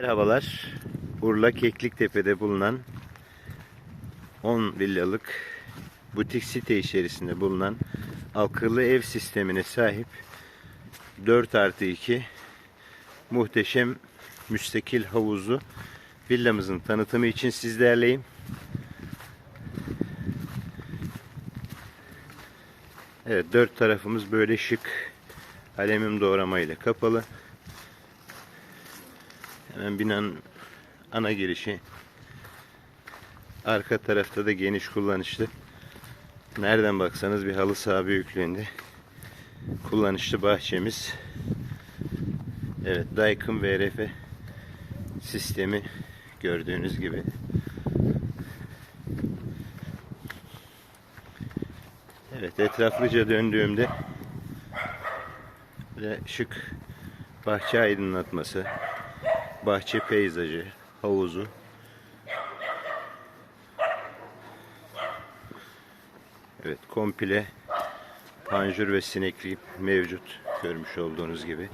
Merhabalar. Urla Kekliktepe'de bulunan 10 villalık butik site içerisinde bulunan akıllı ev sistemine sahip 4 artı 2 muhteşem müstakil havuzu villamızın tanıtımı için sizlerleyim. Evet dört tarafımız böyle şık alüminyum doğramayla kapalı. Hemen binanın ana girişi. Arka tarafta da geniş kullanışlı. Nereden baksanız bir halı saha büyüklüğünde kullanışlı bahçemiz. Evet, Daikin VRF sistemi gördüğünüz gibi. Evet, etraflıca döndüğümde şık bahçe aydınlatması, bahçe peyzajı, havuzu. Evet komple panjur ve sineklik mevcut görmüş olduğunuz gibi.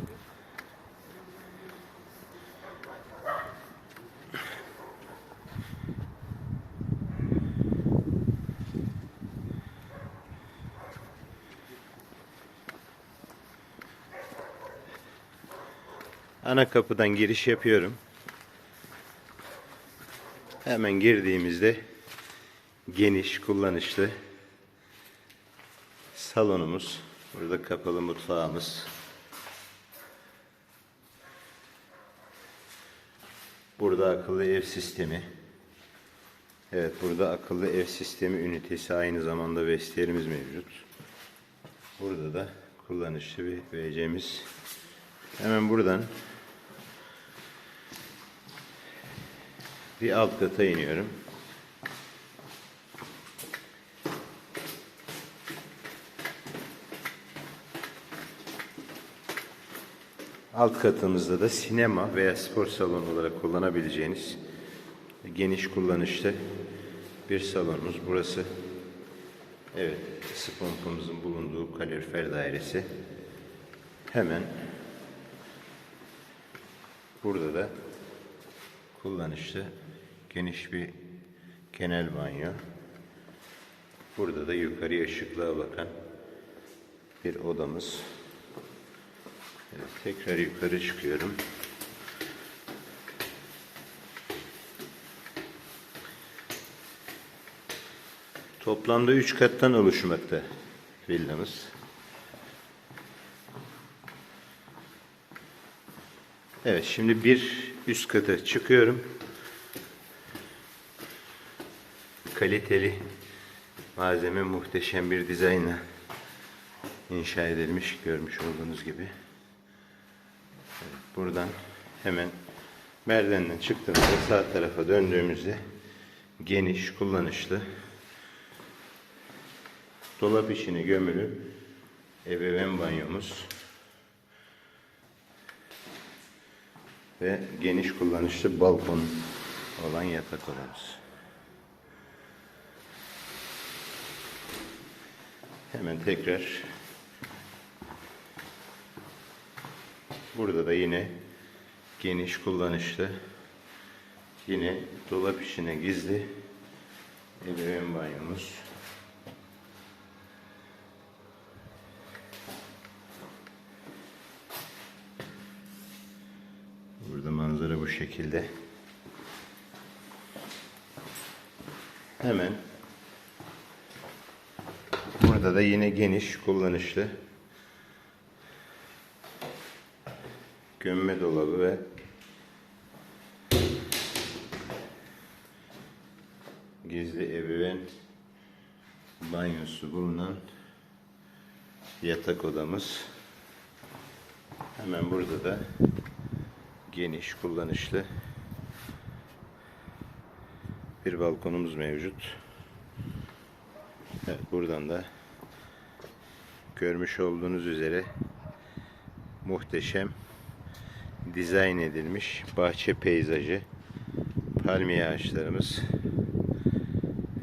Ana kapıdan giriş yapıyorum. Hemen girdiğimizde geniş, kullanışlı salonumuz. Burada kapalı mutfağımız. Burada akıllı ev sistemi. Evet burada akıllı ev sistemi ünitesi aynı zamanda vestiyerimiz mevcut. Burada da kullanışlı bir WC'miz. Hemen buradan bir alt kata iniyorum. Alt katımızda da sinema veya spor salonu olarak kullanabileceğiniz geniş kullanışlı bir salonumuz. Burası evet ısı pompamızın bulunduğu kalorifer dairesi. Hemen burada da kullanışlı geniş bir genel banyo. Burada da yukarıya ışıklığa bakan bir odamız. Evet, tekrar yukarı çıkıyorum. Toplamda 3 kattan oluşmakta villamız. Evet şimdi bir üst kata çıkıyorum. Kaliteli malzeme muhteşem bir dizaynla inşa edilmiş görmüş olduğunuz gibi. Evet, buradan hemen merdivenden çıktığımızda sağ tarafa döndüğümüzde geniş, kullanışlı dolap içine gömülü ebeveyn banyomuz ve geniş kullanışlı balkon olan yatak odamız. Hemen tekrar burada da yine geniş kullanışlı yine dolap içine gizli ebeveyn banyomuz. Burada manzara bu şekilde. Hemen burada da yine geniş, kullanışlı gömme dolabı ve gizli ebeveyn banyosu bulunan yatak odamız. Hemen burada da geniş, kullanışlı bir balkonumuz mevcut. Evet, buradan da görmüş olduğunuz üzere muhteşem dizayn edilmiş bahçe peyzajı palmiye ağaçlarımız.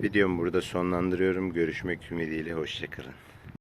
Videomu burada sonlandırıyorum. Görüşmek ümidiyle. Hoşçakalın.